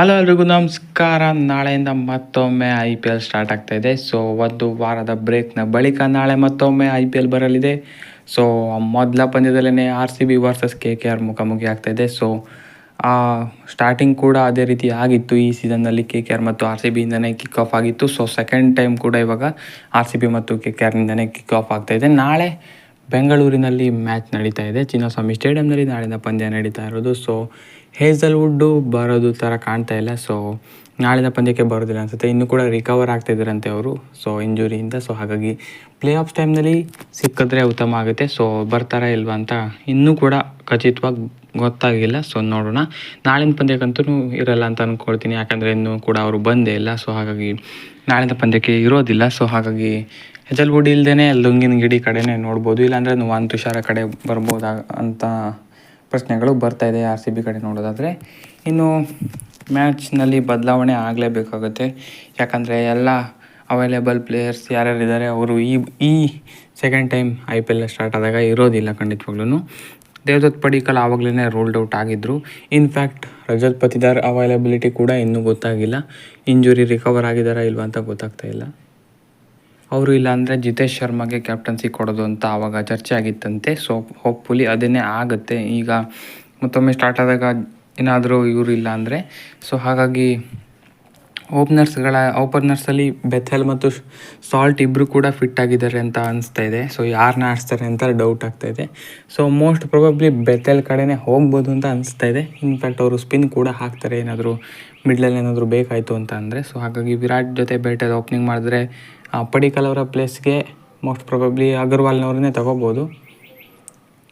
Hello ಎಲ್ರಿಗೂ ನಮಸ್ಕಾರ. ನಾಳೆಯಿಂದ ಮತ್ತೊಮ್ಮೆ ಐ ಪಿ ಎಲ್ ಸ್ಟಾರ್ಟ್ ಆಗ್ತಾ ಇದೆ. ಸೊ ಒಂದು ವಾರದ ಬ್ರೇಕ್ನ ಬಳಿಕ ನಾಳೆ ಮತ್ತೊಮ್ಮೆ ಐ ಪಿ ಎಲ್ ಬರಲಿದೆ. ಸೊ ಮೊದಲ ಪಂದ್ಯದಲ್ಲೇ R C B versus K K R ಮುಖಾಮುಖಿ ಆಗ್ತಾ ಇದೆ. ಸೊ ಸ್ಟಾರ್ಟಿಂಗ್ ಕೂಡ ಅದೇ ರೀತಿ ಆಗಿತ್ತು. ಈ ಸೀಸನ್ನಲ್ಲಿ ಕೆ ಕೆ ಆರ್ ಮತ್ತು ಆರ್ ಸಿ ಬಿಯಿಂದನೇ ಕಿಕ್ ಆಫ್ ಆಗಿತ್ತು. ಸೊ ಸೆಕೆಂಡ್ ಟೈಮ್ ಕೂಡ ಇವಾಗ ಆರ್ ಸಿ ಬಿ ಮತ್ತು ಕೆ ಕೆ ಆರ್ನಿಂದನೇ ಕಿಕ್ ಆಫ್ ಆಗ್ತಾ ಇದೆ. ನಾಳೆ ಬೆಂಗಳೂರಿನಲ್ಲಿ ಮ್ಯಾಚ್ ನಡೀತಾ ಇದೆ. ಚಿನ್ನಸ್ವಾಮಿ ಸ್ಟೇಡಿಯಂನಲ್ಲಿ ನಾಳಿನ ಪಂದ್ಯ ನಡೀತಾ ಇರೋದು. ಸೊ ಹೇಸಲ್ವುಡ್ಡು ಬರೋದು ಥರ ಕಾಣ್ತಾ ಇಲ್ಲ. ಸೊ ನಾಳಿನ ಪಂದ್ಯಕ್ಕೆ ಬರೋದಿಲ್ಲ ಅನ್ಸುತ್ತೆ. ಇನ್ನೂ ಕೂಡ ರಿಕವರ್ ಆಗ್ತಿದ್ದಾರಂತೆ ಅವರು. ಸೊ ಇಂಜುರಿಯಿಂದ ಸೊ ಹಾಗಾಗಿ ಪ್ಲೇ ಆಫ್ ಟೈಮ್ನಲ್ಲಿ ಸಿಕ್ಕಿದ್ರೆ ಉತ್ತಮ ಆಗುತ್ತೆ. ಸೊ ಬರ್ತಾರಾ ಇಲ್ವಾ ಅಂತ ಇನ್ನೂ ಕೂಡ ಖಚಿತವಾಗಿ ಗೊತ್ತಾಗಿಲ್ಲ. ಸೊ ನೋಡೋಣ. ನಾಳಿನ ಪಂದ್ಯಕ್ಕಂತೂ ಇರಲ್ಲ ಅಂತ ಅಂದ್ಕೊಳ್ತೀನಿ ಯಾಕಂದರೆ ಇನ್ನೂ ಕೂಡ ಅವರು ಬಂದೇ ಇಲ್ಲ. ಸೊ ಹಾಗಾಗಿ ನಾಳಿನ ಪಂದ್ಯಕ್ಕೆ ಇರೋದಿಲ್ಲ. ಸೊ ಹಾಗಾಗಿ ಹೆಜಲ್ಗುಡಿ ಇಲ್ಲದೇ ಲುಂಗಿನ ಗಿಡಿ ಕಡೆನೇ ನೋಡ್ಬೋದು. ಇಲ್ಲಾಂದರೆ ನುವಾನ್ ತುಷಾರ ಕಡೆ ಬರ್ಬೋದಾ ಅಂತ ಪ್ರಶ್ನೆಗಳು ಬರ್ತಾ ಇದೆ ಆರ್ ಸಿ ಬಿ ಕಡೆ ನೋಡೋದಾದರೆ. ಇನ್ನು ಮ್ಯಾಚ್ನಲ್ಲಿ ಬದಲಾವಣೆ ಆಗಲೇಬೇಕಾಗುತ್ತೆ. ಯಾಕಂದರೆ ಎಲ್ಲ ಅವೈಲೇಬಲ್ ಪ್ಲೇಯರ್ಸ್ ಯಾರ್ಯಾರು ಇದ್ದಾರೆ ಅವರು ಈ ಈ second time I P L start ಆದಾಗ ಇರೋದಿಲ್ಲ ಖಂಡಿತವಾಗ್ಲೂ ದೇವದತ್ ಪಡಿಕಲ್ ಆವಾಗಲೇ ರೋಲ್ಡ್ ಔಟ್ ಆಗಿದ್ದರು in fact Rajat Patidar availability ಕೂಡ ಇನ್ನೂ ಗೊತ್ತಾಗಿಲ್ಲ. ಇಂಜುರಿ ರಿಕವರ್ ಆಗಿದ್ದಾರಾ ಇಲ್ವಾ ಅಂತ ಗೊತ್ತಾಗ್ತಾ ಇಲ್ಲ. ಅವರು ಇಲ್ಲ ಅಂದರೆ ಜಿತೇಶ್ ಶರ್ಮಾಗೆ ಕ್ಯಾಪ್ಟನ್ಸಿ ಕೊಡೋದು ಅಂತ ಆವಾಗ ಚರ್ಚೆ ಆಗಿತ್ತಂತೆ. ಸೊ ಹೋಪ್ಫುಲಿ ಅದನ್ನೇ ಆಗುತ್ತೆ. ಈಗ ಮತ್ತೊಮ್ಮೆ ಸ್ಟಾರ್ಟ್ ಆದಾಗ ಏನಾದರೂ ಇವರು ಇಲ್ಲ ಅಂದರೆ ಸೊ ಹಾಗಾಗಿ ಓಪನರ್ಸ್ಗಳ ಓಪನರ್ಸಲ್ಲಿ ಬೆಥೆಲ್ ಮತ್ತು ಸಾಲ್ಟ್ ಇಬ್ಬರು ಕೂಡ ಫಿಟ್ ಆಗಿದ್ದಾರೆ ಅಂತ ಅನಿಸ್ತಾ ಇದೆ. ಸೊ ಯಾರನ್ನ ಆಡಿಸ್ತಾರೆ ಅಂತ ಡೌಟ್ ಆಗ್ತಾ ಇದೆ. ಸೊ ಮೋಸ್ಟ್ ಪ್ರೊಬಬ್ಲಿ ಬೆಥೆಲ್ ಕಡೆನೇ ಹೋಗ್ಬೋದು ಅಂತ ಅನಿಸ್ತಾ ಇದೆ. ಇನ್ಫ್ಯಾಕ್ಟ್ ಅವರು ಸ್ಪಿನ್ ಕೂಡ ಹಾಕ್ತಾರೆ. ಏನಾದರೂ ಮಿಡ್ಲಲ್ಲಿ ಏನಾದರೂ ಬೇಕಾಯಿತು ಅಂತ ಅಂದರೆ. ಸೊ ಹಾಗಾಗಿ ವಿರಾಟ್ ಜೊತೆ ಬೇಟೆದು ಓಪನಿಂಗ್ ಮಾಡಿದ್ರೆ ಪಡಿಕಲ್ ಅವರ ಪ್ಲೇಸ್ಗೆ ಮೋಸ್ಟ್ ಪ್ರಾಬಬ್ಲಿ ಅಗರ್ವಾಲ್ನವ್ರನ್ನೇ ತಗೋಬೋದು.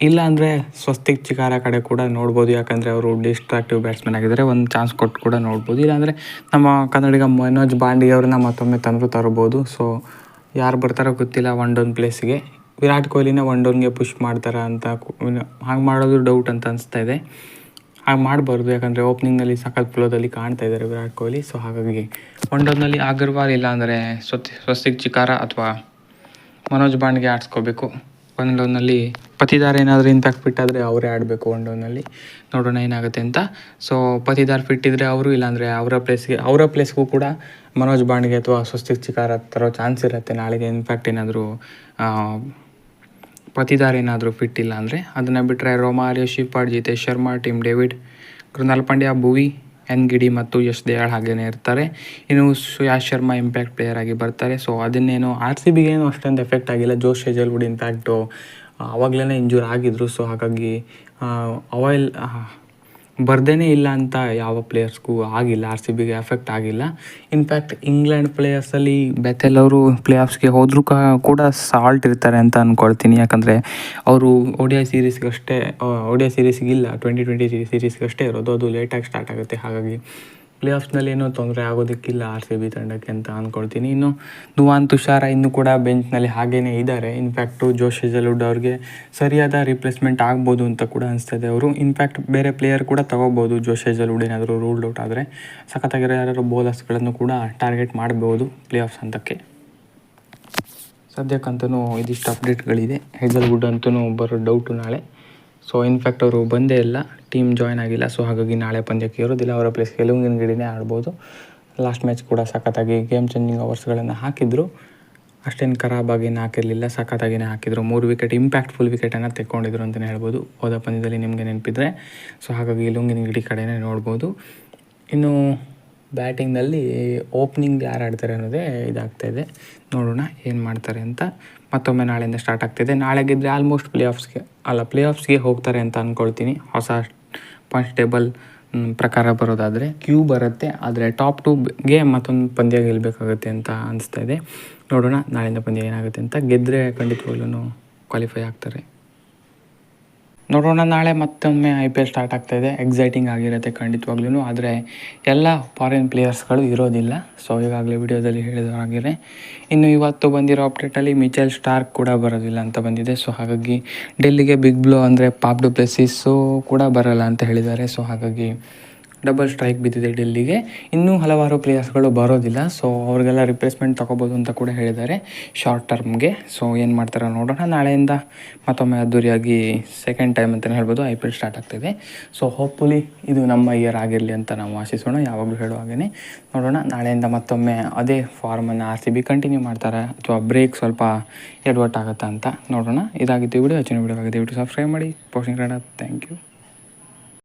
ಇಲ್ಲ ಅಂದರೆ ಸ್ವಸ್ತಿಕ್ ಚಿಕಾರ ಕಡೆ ಕೂಡ ನೋಡ್ಬೋದು, ಯಾಕಂದರೆ ಅವರು ಡಿಸ್ಟ್ರಾಕ್ಟಿವ್ ಬ್ಯಾಟ್ಸ್ಮನ್ ಆಗಿದ್ದಾರೆ, ಒಂದು ಚಾನ್ಸ್ ಕೊಟ್ಟು ಕೂಡ ನೋಡ್ಬೋದು. ಇಲ್ಲಾಂದರೆ ನಮ್ಮ ಕನ್ನಡಿಗ ಮನೋಜ್ ಬಾಂಡಿ ಅವ್ರನ್ನ ಮತ್ತೊಮ್ಮೆ ತಂದು ತರ್ಬೋದು. ಸೊ ಯಾರು ಬರ್ತಾರೋ ಗೊತ್ತಿಲ್ಲ ಒನ್ ಡೌನ್ ಪ್ಲೇಸ್ಗೆ ವಿರಾಟ್ ಕೊಹ್ಲಿನ ಒನ್ ಡೌನ್ಗೆ ಪುಷ್ ಮಾಡ್ತಾರ ಅಂತ ಹಾಗೆ ಮಾಡೋದು ಡೌಟ್ ಅಂತ ಅನಿಸ್ತಾ ಇದೆ. ಹಾಗೆ ಮಾಡಬಾರ್ದು. ಯಾಕಂದರೆ ಓಪನಿಂಗ್ನಲ್ಲಿ ಸಖತ್ ಫ್ಲೋದಲ್ಲಿ ಕಾಣ್ತಾ ಇದ್ದಾರೆ ವಿರಾಟ್ ಕೊಹ್ಲಿ. ಸೊ ಹಾಗಾಗಿ ಒನ್ ಅಗರ್ವಾಲ್ ಇಲ್ಲ ಅಂದರೆ ಸ್ವತಿ ಸ್ವಸ್ತಿಕ್ ಚಿಕಾರ ಅಥವಾ ಮನೋಜ್ ಬಾಂಡ್ಗೆ ಆಡಿಸ್ಕೋಬೇಕು. ಒನ್ ಡೌನಲ್ಲಿ ಪತಿದಾರ್ ಏನಾದರೂ ಇನ್ಫ್ಯಾಕ್ಟ್ ಆದರೆ ಅವರೇ ಆಡಬೇಕು ಒನ್ ನೋಡೋಣ ಏನಾಗುತ್ತೆ ಅಂತ. ಸೊ ಪತಿದಾರ್ ಫಿಟ್ ಇದ್ದರೆ ಅವರು ಇಲ್ಲಾಂದರೆ ಅವರ ಪ್ಲೇಸ್ಗೆ ಅವರ ಪ್ಲೇಸ್ಗೂ ಕೂಡ ಮನೋಜ್ ಬಾಂಡ್ಗೆ ಅಥವಾ ಸ್ವಸ್ತಿಕ್ ಚಿಕಾರ ತರೋ ಚಾನ್ಸ್ ಇರುತ್ತೆ. ನಾಳೆಗೆ ಇನ್ಫ್ಯಾಕ್ಟ್ ಏನಾದರೂ ಪತಿದಾರ್ ಏನಾದರೂ ಫಿಟ್ ಇಲ್ಲ ಅಂದರೆ ಅದನ್ನು ಬಿಟ್ಟರೆ Romario Shepherd Jitesh Sharma, Tim David Krunal Pandya, Bhuvi, Ngidi ಮತ್ತು ಯಶ್ ದಯಾಳ್ ಹಾಗೇನೇ ಇರ್ತಾರೆ. ಇನ್ನು ಸುಯಾಶ್ ಶರ್ಮಾ ಇಂಪ್ಯಾಕ್ಟ್ ಪ್ಲೇಯರ್ ಆಗಿ ಬರ್ತಾರೆ. ಸೊ ಅದನ್ನೇನು ಆರ್ ಸಿ ಬಿಗೇನು ಅಷ್ಟೊಂದು ಎಫೆಕ್ಟ್ ಆಗಿಲ್ಲ. ಜೋಶ್ ಹೆಜಲ್ವುಡ್ ಇಂಪ್ಯಾಕ್ಟು ಆವಾಗಲೇ ಇಂಜೂರ್ ಆಗಿದ್ರು. ಸೊ ಹಾಗಾಗಿ ಅವೈಲ್ ಬರ್ದೇ ಇಲ್ಲ ಅಂತ ಯಾವ ಪ್ಲೇಯರ್ಸ್ಗೂ ಆಗಿಲ್ಲ ಆರ್ ಸಿ ಬಿಗೆ ಎಫೆಕ್ಟ್ ಆಗಿಲ್ಲ. ಇನ್ಫ್ಯಾಕ್ಟ್ ಇಂಗ್ಲೆಂಡ್ ಪ್ಲೇಯರ್ಸಲ್ಲಿ ಬೆಥೆಲ್ ಅವರು ಪ್ಲೇ ಆಫ್ಸ್ಗೆ ಹೋದರೂ ಕೂಡ ಸಾಲ್ಟ್ ಇರ್ತಾರೆ ಅಂತ ಅಂದ್ಕೊಳ್ತೀನಿ ಯಾಕಂದರೆ ಅವರು ಒಡಿಯಾ ಸೀರೀಸ್ಗಷ್ಟೇ ಒಡಿಯಾ ಸೀರೀಸ್ಗಿಲ್ಲ ಟ್ವೆಂಟಿ ಟ್ವೆಂಟಿ ಸೀರೀಸ್ಗಷ್ಟೇ ಇರೋದು. ಅದು ಲೇಟಾಗಿ ಸ್ಟಾರ್ಟ್ ಆಗುತ್ತೆ. ಹಾಗಾಗಿ ಪ್ಲೇ ಆಫ್ಸ್ನಲ್ಲಿ ಏನೋ ತೊಂದರೆ ಆಗೋದಕ್ಕಿಲ್ಲ ಆರ್ ಸಿ ಬಿ ತಂಡಕ್ಕೆ ಅಂತ ಅಂದ್ಕೊಳ್ತೀನಿ ಇನ್ನು ನುವಾನ್ ತುಷಾರ ಇನ್ನೂ ಕೂಡ ಬೆಂಚ್ನಲ್ಲಿ ಹಾಗೇನೇ ಇದ್ದಾರೆ. ಇನ್ಫ್ಯಾಕ್ಟು ಜೋಶ್ ಹೆಜಲ್ವುಡ್ ಅವ್ರಿಗೆ ಸರಿಯಾದ ರಿಪ್ಲೇಸ್ಮೆಂಟ್ ಆಗ್ಬೋದು ಅಂತ ಕೂಡ ಅನಿಸ್ತದೆ ಅವರು. ಇನ್ಫ್ಯಾಕ್ಟ್ ಬೇರೆ ಪ್ಲೇಯರ್ ಕೂಡ ತೊಗೋಬೋದು. ಜೋಶ್ ಹೆಜಲ್ವುಡ್ ಏನಾದರೂ ರೂಲ್ಡ್ ಔಟ್ ಆದರೆ ಸಖತ್ತಾಗಿರೋ ಯಾರು ಬೌಲರ್ಸ್ಗಳನ್ನು ಕೂಡ ಟಾರ್ಗೆಟ್ ಮಾಡ್ಬೋದು ಪ್ಲೇ ಆಫ್ಸ್ ಹಂತಕ್ಕೆ. ಸದ್ಯಕ್ಕಂತೂ ಇದಿಷ್ಟು ಅಪ್ಡೇಟ್ಗಳಿದೆ ಹೆಜಲ್ವುಡ್ ಅಂತೂ ಬರೋ ಡೌಟು ನಾಳೆ. ಸೊ ಇನ್ಫ್ಯಾಕ್ಟ್ ಅವರು ಬಂದೇ ಇಲ್ಲ. ಟೀಮ್ ಜಾಯ್ನ್ ಆಗಿಲ್ಲ. ಸೊ ಹಾಗಾಗಿ ನಾಳೆ ಪಂದ್ಯಕ್ಕೆ ಇರೋದಿಲ್ಲ ಅವರ ಪ್ಲೇಸ್ ಗೆಲುವಿನ ಗಿಡಿನೇ ಆಡ್ಬೋದು. ಲಾಸ್ಟ್ ಮ್ಯಾಚ್ ಕೂಡ ಸಖತ್ತಾಗಿ ಗೇಮ್ ಚೇಂಜಿಂಗ್ ಅವರ್ಸ್ಗಳನ್ನು ಹಾಕಿದ್ರು. ಅಷ್ಟೇನು ಖರಾಬಾಗಿನ ಹಾಕಿರಲಿಲ್ಲ ಸಖತ್ತಾಗಿನೇ ಹಾಕಿದ್ರು ಮೂರು ವಿಕೆಟ್ ಇಂಪ್ಯಾಕ್ಟ್ ಫುಲ್ ವಿಕೆಟನ್ನು ತೆಕ್ಕೊಂಡಿದ್ರು ಅಂತಲೇ ಹೇಳ್ಬೋದು. ಹೋದ ಪಂದ್ಯದಲ್ಲಿ ನಿಮಗೆ ನೆನಪಿದ್ರೆ. ಸೊ ಹಾಗಾಗಿ ಲುಂಗಿನ ಗಿಡಿ ಕಡೆನೇ ನೋಡ್ಬೋದು. ಇನ್ನು ಬ್ಯಾಟಿಂಗ್ನಲ್ಲಿ ಓಪ್ನಿಂಗ್ ಯಾರು ಆಡ್ತಾರೆ ಅನ್ನೋದೇ ಇದಾಗ್ತಾ ಇದೆ. ನೋಡೋಣ ಏನು ಮಾಡ್ತಾರೆ ಅಂತ. ಮತ್ತೊಮ್ಮೆ ನಾಳೆಯಿಂದ ಸ್ಟಾರ್ಟ್ ಆಗ್ತಿದೆ ನಾಳೆ ಗೆದ್ದರೆ ಆಲ್ಮೋಸ್ಟ್ ಪ್ಲೇ ಆಫ್ಸ್ಗೆ ಅಲ್ಲ ಪ್ಲೇ ಆಫ್ಸ್ಗೆ ಹೋಗ್ತಾರೆ ಅಂತ ಅಂದ್ಕೊಳ್ತೀನಿ ಹೊಸ ಪಾಯಿಂಟ್ ಟೇಬಲ್ ಪ್ರಕಾರ ಬರೋದಾದರೆ ಕ್ಯೂ ಬರುತ್ತೆ. ಆದರೆ ಟಾಪ್ ಟೂಗೆ ಮತ್ತೊಂದು ಪಂದ್ಯ ಗೆಲ್ಲಬೇಕಾಗುತ್ತೆ ಅಂತ ಅನಿಸ್ತಾ ಇದೆ. ನೋಡೋಣ ನಾಳೆಯಿಂದ ಪಂದ್ಯ ಏನಾಗುತ್ತೆ ಅಂತ. ಗೆದ್ದರೆ ಖಂಡಿತವಾಗ್ಲೂ ಕ್ವಾಲಿಫೈ ಆಗ್ತಾರೆ. ನೋಡೋಣ ನಾಳೆ ಮತ್ತೊಮ್ಮೆ ಐ ಪಿ ಎಲ್ ಸ್ಟಾರ್ಟ್ ಆಗ್ತಾ ಇದೆ. ಎಕ್ಸೈಟಿಂಗ್ ಆಗಿರುತ್ತೆ ಖಂಡಿತವಾಗ್ಲೂ ಆದರೆ ಎಲ್ಲ ಫಾರಿನ್ ಪ್ಲೇಯರ್ಸ್ಗಳು ಇರೋದಿಲ್ಲ. ಸೊ ಈಗಾಗಲೇ ವಿಡಿಯೋದಲ್ಲಿ ಹೇಳಿದ ಹಾಗೆ ಇನ್ನು ಇವತ್ತು ಬಂದಿರೋ ಅಪ್ಡೇಟಲ್ಲಿ ಮಿಚೆಲ್ ಸ್ಟಾರ್ಕ್ ಕೂಡ ಬರೋದಿಲ್ಲ ಅಂತ ಬಂದಿದೆ. ಸೊ ಹಾಗಾಗಿ ಡೆಲ್ಲಿಗೆ ಬಿಗ್ ಬ್ಲೋ ಅಂದರೆ ಪಾಪ್ ಡು ಪ್ಲೇಸಿಸ್ಸು ಕೂಡ ಬರೋಲ್ಲ ಅಂತ ಹೇಳಿದ್ದಾರೆ. ಸೊ ಹಾಗಾಗಿ ಡಬಲ್ ಸ್ಟ್ರೈಕ್ ಬಿದ್ದಿದೆ ಡೆಲ್ಲಿಗೆ. ಇನ್ನೂ ಹಲವಾರು ಪ್ಲೇಯರ್ಸ್ಗಳು ಬರೋದಿಲ್ಲ. ಸೊ ಅವ್ರಿಗೆಲ್ಲ ರಿಪ್ಲೇಸ್ಮೆಂಟ್ ತೊಗೋಬೋದು ಅಂತ ಕೂಡ ಹೇಳಿದ್ದಾರೆ ಶಾರ್ಟ್ ಟರ್ಮ್ಗೆ ಸೊ ಏನು ಮಾಡ್ತಾರೆ ನೋಡೋಣ. ನಾಳೆಯಿಂದ ಮತ್ತೊಮ್ಮೆ ಅದ್ದೂರಿಯಾಗಿ ಸೆಕೆಂಡ್ ಟೈಮ್ ಅಂತಲೇ ಹೇಳ್ಬೋದು. ಐ ಪಿ ಎಲ್ ಸ್ಟಾರ್ಟ್ ಆಗ್ತಿದೆ. ಸೊ ಹೋಪ್ಫುಲಿ ಇದು ನಮ್ಮ ಇಯರ್ ಆಗಿರಲಿ ಅಂತ ನಾವು ಆಶಿಸೋಣ. ಯಾವಾಗಲೂ ಹೇಳೋ ಹಾಗೆಯೇ ನೋಡೋಣ. ನಾಳೆಯಿಂದ ಮತ್ತೊಮ್ಮೆ ಅದೇ ಫಾರ್ಮನ್ನು ಆರ್ ಸಿ ಬಿ ಕಂಟಿನ್ಯೂ ಮಾಡ್ತಾರೆ? ಅಥವಾ ಬ್ರೇಕ್ ಸ್ವಲ್ಪ ಎಡ್ವರ್ಟ್ ಆಗುತ್ತಾ ಅಂತ ನೋಡೋಣ. ಇದಾಗಿತ್ತು ವಿಡಿಯೋ. ಹೆಚ್ಚಿನ ವಿಡಿಯೋ ಆಗಿದೆ ವಿಡಿಯೋ ಸಬ್ಸ್ಕ್ರೈಬ್ ಮಾಡಿ. ಪೋಸ್ಟಿಂಗ್ ಕನ್ನಡ. Thank you